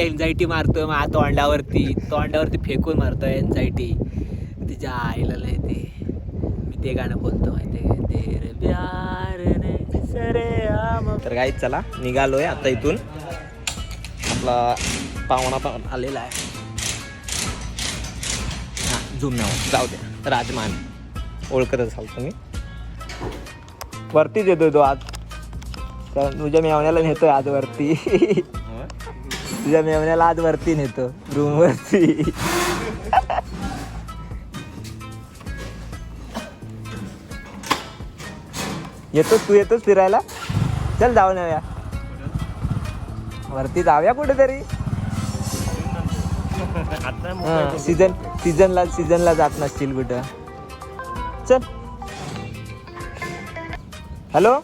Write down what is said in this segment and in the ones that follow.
Anxiety मारतोय मा तोंडावरती. तोंडावरती फेकून मारतोय एन्झायटी तिच्या आईला लय ते. मी ते गाणं बोलतो माहिती तर काही चला निघालोय आता इथून. आपला पाहुणा पण आलेला आहे. हा जाऊ द्या राजमान. ओळखत असाल तुम्ही. वरतीच येतोय तो आज. कारण तुझ्या मेवण्याला नेतोय आज वरती. तुझ्या मेवण्याला आज वरती नेतो. रूम वरती. येतोस तू येतोस फिरायला? चल जाऊन येऊया. वरती जाऊया कुठेतरी. सीझन सीझनला सीझनला जात नसतील कुठं. चल. हॅलो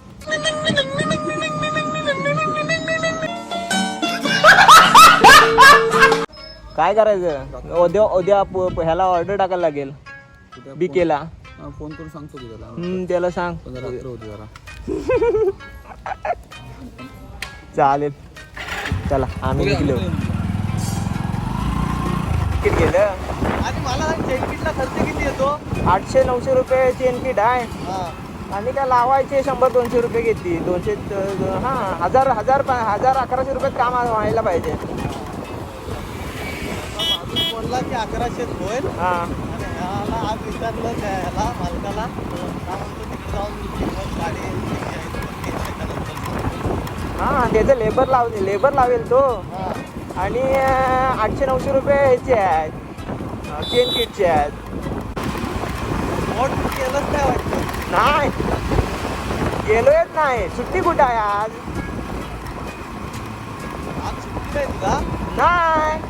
काय करायचं? उद्या उद्या प- ह्याला ऑर्डर टाकायला लागेल. बिकेला फोन करून सांगतो की त्याला. सांग. पण रात्र होती जरा. चालेल. चला आम्ही निघलो. तिकीट गेलं आणि मला खर्च किती येतो? आठशे नऊशे रुपये चेन किट आहे आणि काय लावायचे? शंभर दोनशे रुपये घेतली. दोनशे हा हजार हजार पा- हजार अकराशे रुपयात काम व्हायला पाहिजे. बोलला की अकराशेच होईल. हा. आणि ह्याला आज विचारलं त्या ह्याला मालकाला. म्हणतो जाऊन गाडी हा त्याचं लेबर लाव लेबर लावेल तो. आणि आठशे नऊशे रुपये ह्याचे आहेत. चेन किटचे आहेत. नोट केलंच काय वाटतं? नाही. गेलोयच नाही. सुट्टी कुठं आहे आज? आज सुट्टी नाही तुला? नाही.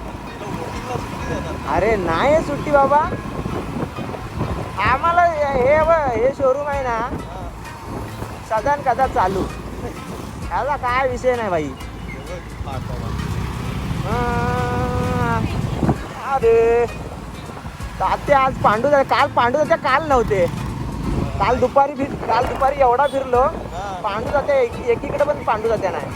अरे नाही आहे सुट्टी बाबा. आम्हाला हे हे शोरूम आहे ना. सदान कदा चालू. त्याला काय विषय नाही भाई. अरे. ते आज पांडू काल पांडू जाते काल नव्हते. काल दुपारी फिर काल दुपारी एवढा फिरलो. पांडू जाते एक- एकीकडे पण पांडू जाते नाही.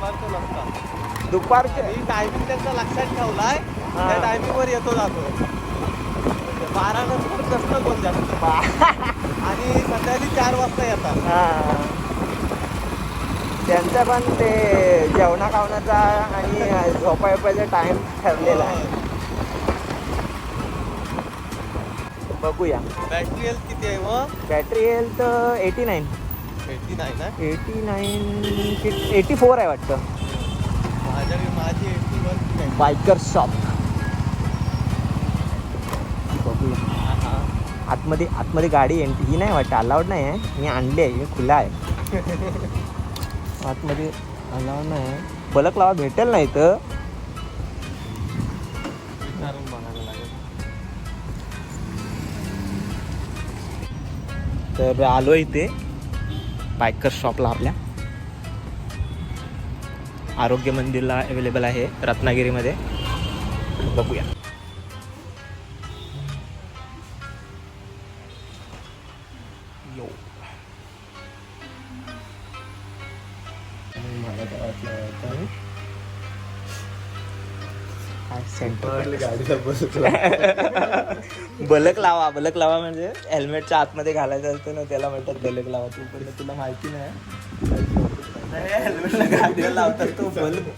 दुपारचं? दुपारचं मी टायमिंग त्यांचा लक्षात ठेवलाय. हा. त्या टायमिंग वर येतो जातो. बारा नंतर नसतं कोण जास्त आणि संध्याकाळी चार वाजता येतात. हा. त्यांचा पण ते जेवणा खावण्याचा आणि झोपा झोपायचा टाइम ठरलेला आहे. बघूया. बॅटरी हेल्थ किती आहे मग battery health eighty nine eighty eighty nine eighty four आहे वाटतं. माझ्या माझी एटी वन बायकर शॉप बघूया. आतमध्ये आतमध्ये गाडी एंट्री ही नाही वाटतं. अलाउड नाही आहे. मी आणली आहे. खुला आहे. आतमध्ये अलाउड नाही आहे. बलक लावा भेटेल नाही तर. तर आलो इथे. बायकर शॉपला आपल्या. आरोग्य मंदिरला अवेलेबल आहे रत्नागिरीमध्ये. बघूया. काय सेंटर बलक लावा बलक लावा म्हणजे हेल्मेटच्या आतमध्ये घालायचं असतं ना त्याला म्हणतात बलक लावा. तू पण तुला माहिती नाही. हेल्मेटला गाडीला लावतात तो बल्ब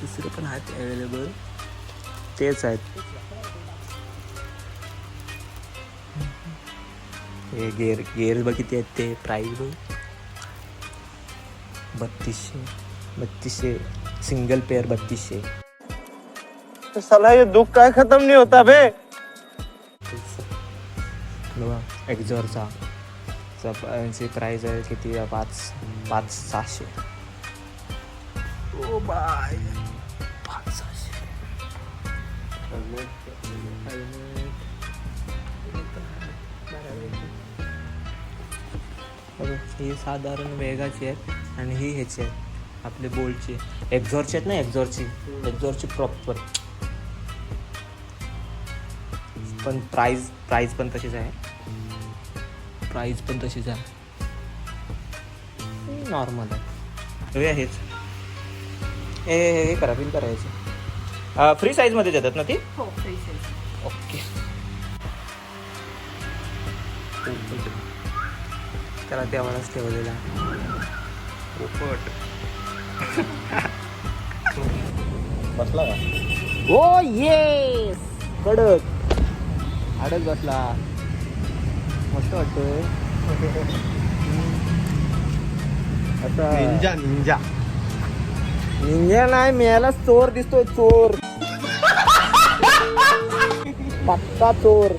दुसरे पण आहेत अवेलेबल तेच आहेत. हे गेअर गेअर बघ किती आहेत ते. प्राईस बघ. बत्तीसशे. बत्तीसशे सिंगल पेअर बत्तीसशे. साला ये दुख काय खत्म नहीं होता बे। एक्झॉरचा प्राईज आहे किती? आहे? पाच पाच सहाशे. ओ बाय. पाच सहाशे. ही साधारण वेगाची आहेत आणि ही ह्याची आहेत आपले बोल्टची एक्झॉरची आहेत ना एक्झॉरची. एक्झॉरची प्रॉपर पण प्राईज प्राईज पण तशीच आहे. प्राईज पण तशीच आहे. नॉर्मल आहे. हे हेच हे हे हे करा बिल करायचं फ्री साईजमध्ये देतात ना ती? हो फ्री साईज ओके. त्याला तेवढाच ठेवलेला पोपट. बसला का? ओ येस कडक. आडच बसला. मस्त वाटतोय. आता निंजा निंजा निंजा नाही मिळाला चोर दिसतोय चोर. पक्का चोर.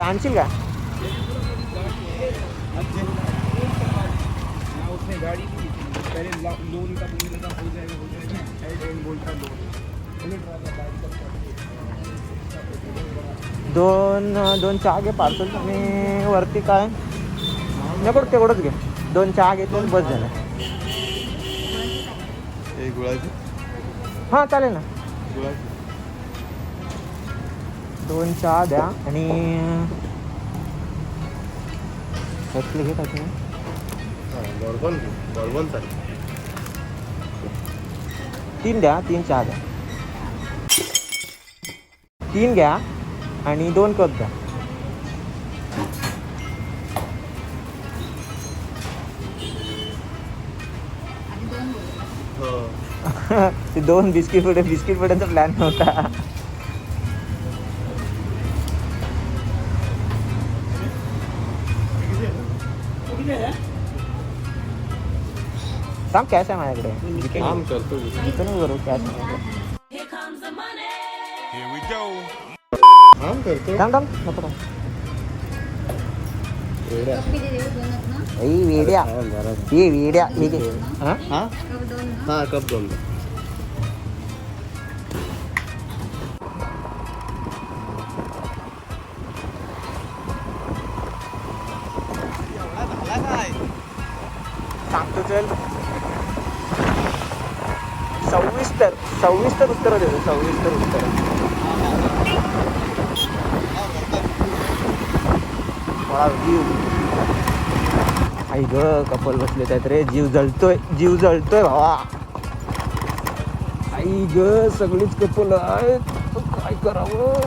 आणशील का? दोन दोन चहा घे पार्सल. आणि वरती काय? नको तेवढंच घे. दोन चहा घेतले आणि बस झालं. हे गुळाची हां चालेल ना. दोन चहा द्या आणि ह्यातले घे टाकून. बॉर्बन बॉर्बन तीन द्या तीन चहा द्या. तीन घ्या आणि दोन कप द्या. दोन बोलू हो. ते दोन बिस्किट पुढे बिस्किट पुढ्यांचा प्लॅन नव्हता. सांग कॅश आहे माझ्याकडे काम करतो इथं नाही बरोबर कॅश आहे काम करतो थांब थांब नको थांब रेड्या. कप किती देऊ दोनच ना ए वेड्या हा, सव्वीस तर उत्तर देतो सव्वीस तर उत्तर जीव. आई ग कपल बसले त्यात रे. जीव जळतोय जीव जळतोय भावा. आई ग सगळीच कपल आहेत. काय करावं?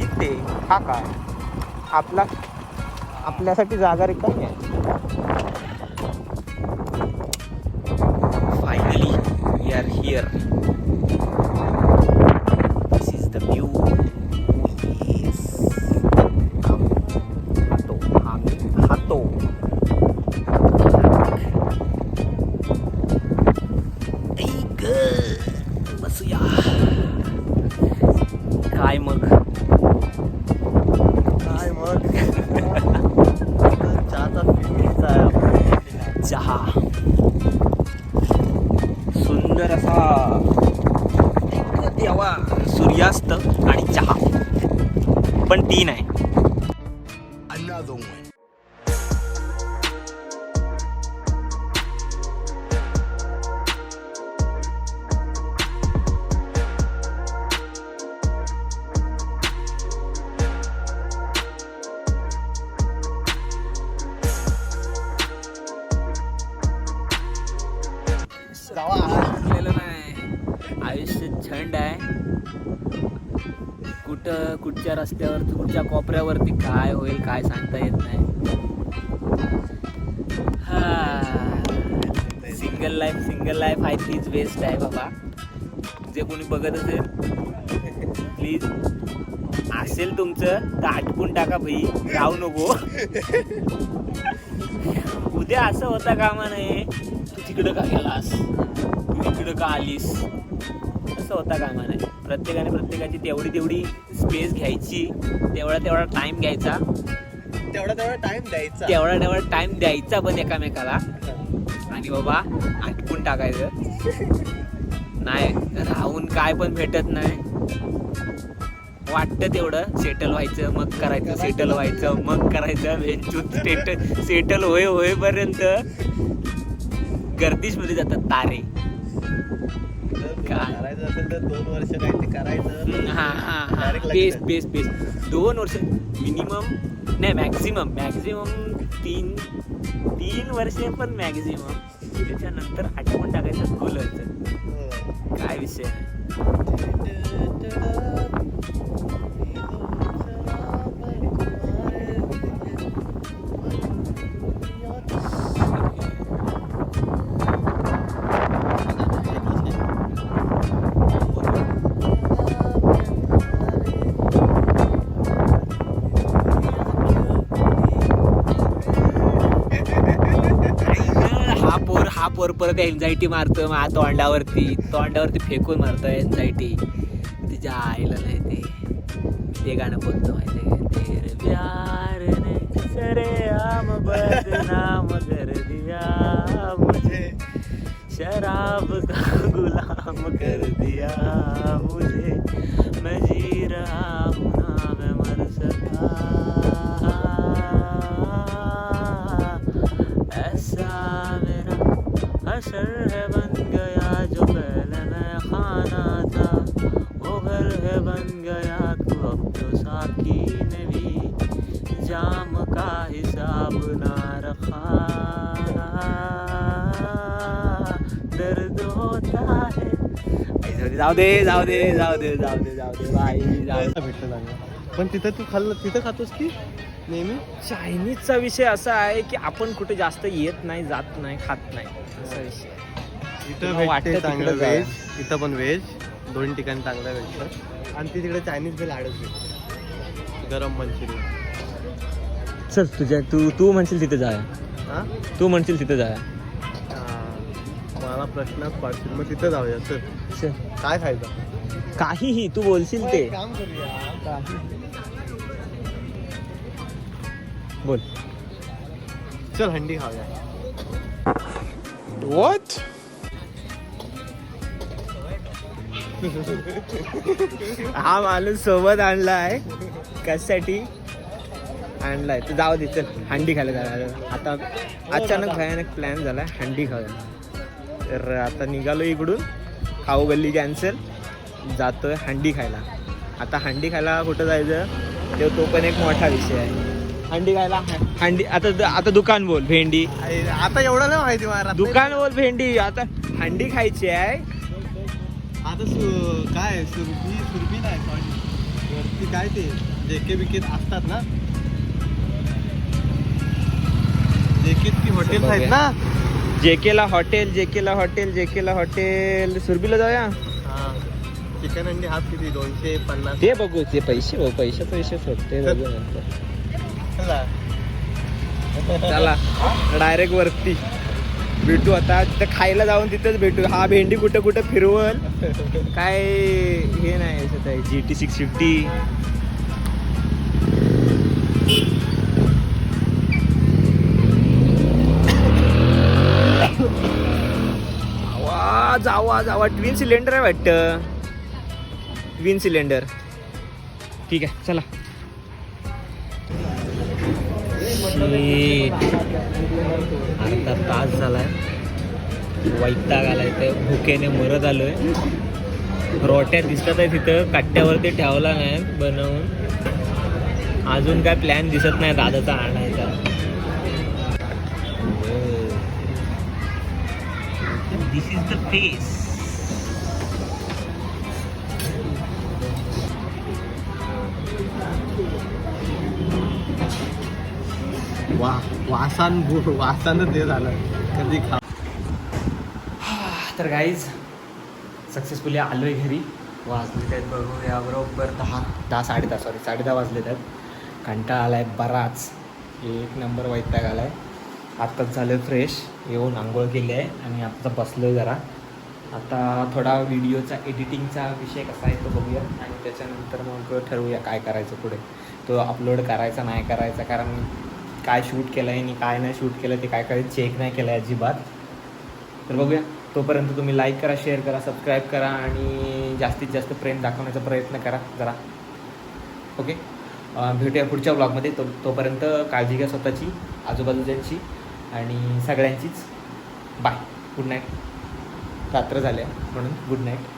इथे हा काय? आपला आपल्यासाठी जागा रिकामी आहे. सूर्यास्त आणि चहा. पण तीन आहे छंड आहे. कुठं कुठच्या रस्त्यावर कुठच्या कोपऱ्यावरती काय होईल काय सांगता येत नाही. सिंगल लाईफ सिंगल लाईफ आहे तीच बेस्ट आहे बाबा. जे कोणी बघत असेल प्लीज असेल तुमचं तर आटपून टाका भाई. राहू नको. उद्या असं होता कामा नये. तू तिकडं का गेलास? तू इकडं का आलीस? होता कामा नाही. प्रत्येकाने प्रत्येकाची तेवढी तेवढी स्पेस घ्यायची. तेवढा तेवढा टाइम घ्यायचा. तेवढा तेवढा टाइम द्यायचा. तेवढा तेवढा टाइम द्यायचा पण एकामेकाला. आणि बाबा आटपून टाकायचं. नाही राहून काय पण भेटत नाही. वाटतं तेवढं. सेटल व्हायचं मग करायचं सेटल व्हायचं मग करायचं. वेंचूत सेटल सेटल होय होईपर्यंत गर्दिशमध्ये जातात तारे? करायचं असेल तर दोन वर्ष करायचं. हा हा हा. Direct बेस्ट लागतं. बेस्ट बेस्ट दोन वर्ष मिनिमम नाही मॅक्झिमम मॅक्झिमम तीन तीन वर्षे पण मॅक्झिमम त्याच्यानंतर आठवण टाकायचं कूलरचं हो. काय विषय नाही पोर परत एन्झायटी मारतोय मग तोंडावरती. तोंडावरती फेकून मारतोय एन्झायटी तिच्या आईला नाही ते. ते गाणं बोलतो माहिती आहे प्यार ने कर दिया मुझे. शराब का गुलाम कर दिया मुझे. मैं जी रहा हूँ ना मैं मर सका। ऐसा हशर है बन गया जो पहले मैं खाना था। वो घर है बन गया तू अब तो साकी ने भी जाम का हिसाब ना रखा। दर्द होता है। जाऊ दे जाओ दे जाओ दे जाओ दे जाओ दे भाई चांगलं पण तिथं तू खाल्लं तिथं खातोस की नेहमी? चायनीजचा विषय असा आहे की आपण कुठे जास्त येत नाही जात नाही खात नाही. असा विषय आहे. इथं तुला वाटतं भेटते तिकडं चांगलं जाऊया? व्हेज इथं पण व्हेज दोन ठिकाणी चांगलं भेटतं आणि ती तिकडे चायनीज बिल आडच भेटते गरम मंचुरियन चल तुझ्या तू तू म्हणशील तिथे जाय हा? तू म्हणशील तिथे जाय हा. मला प्रश्नच पडतील. मग तिथं जाऊया चल. काय खायचं? काहीही तू बोलशील ते एक काम करूया. बोल. चल हंडी खाऊया. वॉट हा माणूस सोबत आणला आहे कशासाठी? आणलाय. तर जाऊ दे चल. हंडी खायला जायला आता अचानक भयानक प्लॅन झालाय. हंडी खायला तर आता निघालो इकडून. खाऊ गल्ली कॅन्सल जातोय हंडी खायला. आता हंडी खायला कुठं जायचं? ते तो पण एक मोठा विषय आहे. हंडी खायला हंडी आता आता दुकान बोल भेंडी. आता एवढं नाही माहिती मला दुकान बोल भेंडी आता हंडी खायची आहे. आता सु काय सुरभी सुरभी नाही सॉरी वरती काय ते जेके बिकेत असतात ना? जेकेत की हॉटेल आहेत ना? जेकेला हॉटेल जेकेला हॉटेल जेकेला हॉटेल सुरबीला जाऊया? हा. चिकन अंडी हाफ किती? दोनशे पन्नास? ते बघू ते पैसे पैसे पैसे ते बघू नंतर. चला. चला. डायरेक्ट वरती. भेटू आता. तिथं खायला जाऊन तिथंच भेटू. हा भेंडी कुठं कुठं फिरवल? काय हे नाही G T six fifty Jawa Jawa twin cylinder आहे वाटतं. ट्विन सिलेंडर ठीक आहे चला. अर्धा तास झाला आहे वैताग आलाय तर भुकेने मरत आलोय. रोट्या दिसतात आहे तिथं कट्ट्यावरती ठेवला नाही बनवून. अजून काय प्लॅन दिसत नाही दादाचा आणायचा. दिस इज द फेस वा वासान बु- वासानं ते झालं. कधी खा तर गाईज सक्सेसफुली आलो आहे घरी. वाजले आहेत बघूया बरोबर दहा दहा साडे दहा सॉरी साडे दहा वाजले आहेत कंटाळा आला आहे बराच. एक नंबर वैताग आला आहे आत्ताच झालं फ्रेश येऊन आंघोळ केली आहे आणि आता बसलो जरा. आता थोडा व्हिडिओचा एडिटिंगचा विषय कसा आहे तो बघूया आणि त्याच्यानंतर मग ठरवूया काय करायचं पुढे. तो अपलोड करायचा नाही करायचा कारण काय शूट केलं आहे आणि काय नाही शूट केलं ते काय काय चेक नाही केलं आहे अजिबात. तर बघूया. तोपर्यंत तुम्ही लाईक करा शेअर करा सबस्क्राईब करा आणि जास्तीत जास्त प्रेम दाखवण्याचा प्रयत्न करा जरा. ओके भेटूया पुढच्या ब्लॉगमध्ये तो तोपर्यंत काळजी घ्या स्वतःची आजूबाजूच्यांची आणि सगळ्यांचीच. बाय गुड नाईट रात्र झाल्या म्हणून गुड नाईट